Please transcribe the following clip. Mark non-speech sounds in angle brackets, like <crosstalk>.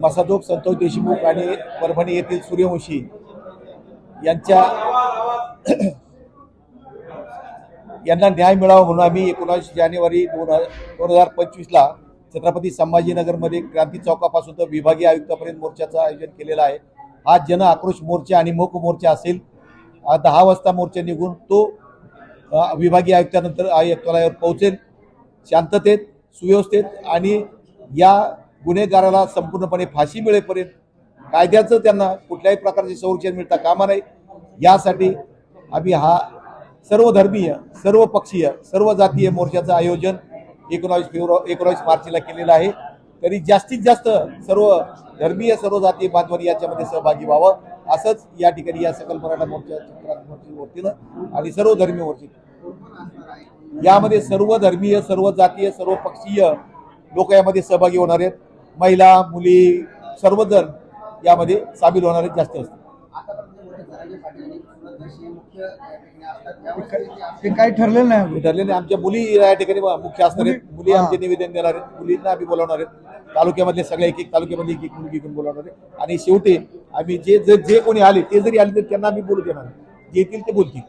मसाजोग संतोष देशमुख आणि परभणी येथील सूर्यवंशी यांच्या <clears throat> यांना न्याय मिळावा म्हणून आम्ही एकोणावीस जानेवारी दोन दोन हजार पंचवीसला छत्रपती संभाजीनगरमध्ये क्रांती चौकापासून तर विभागीय आयुक्तापर्यंत मोर्चाचं आयोजन केलेलं आहे. हा जन आक्रोश मोर्चा आणि मूक मोर्चा असेल. हा दहा वाजता मोर्चा निघून तो विभागीय आयुक्तानंतर आयुक्तालयावर पोहोचेल. शांततेत सुव्यवस्थेत आणि या गुन्हेगाराला संपूर्णपणे फाशी मिळेपर्यंत कायद्याचं त्यांना कुठल्याही प्रकारचे संरक्षण मिळता कामा नये. यासाठी आम्ही हा सर्व धर्मीय सर्व पक्षीय सर्व जातीय मोर्चाचं आयोजन एकोणावीस फेब्रुवारी एकोणावीस मार्चला केलेलं आहे. तरी जास्तीत जास्त सर्व धर्मीय सर्व जातीय बांधवांनी याच्यामध्ये सहभागी व्हावं. असंच या ठिकाणी या सकल मराठा मोर्चा वतीनं आणि सर्व धर्मीय वरती यामध्ये सर्व धर्मीय सर्व जातीय सर्व पक्षीय लोक यामध्ये सहभागी होणार आहेत. महिला मुली सर्वजण यामध्ये सामील होणार आहेत जास्त असतात ते काही ठरलेलं नाही ठरलेले आमच्या मुली या ठिकाणी मुख्य असणार आहेत. मुली आमचे निवेदन देणार आहेत. मुलींना आम्ही बोलावणार आहेत. तालुक्यामधले सगळ्या एक एक तालुक्यामधले एक एक मुलगी घेऊन बोलावणार आहे आणि शेवटी आम्ही जे जे जे कोणी आले ते जरी आले तर त्यांना आम्ही बोलू देणार जे येतील ते बोलतील.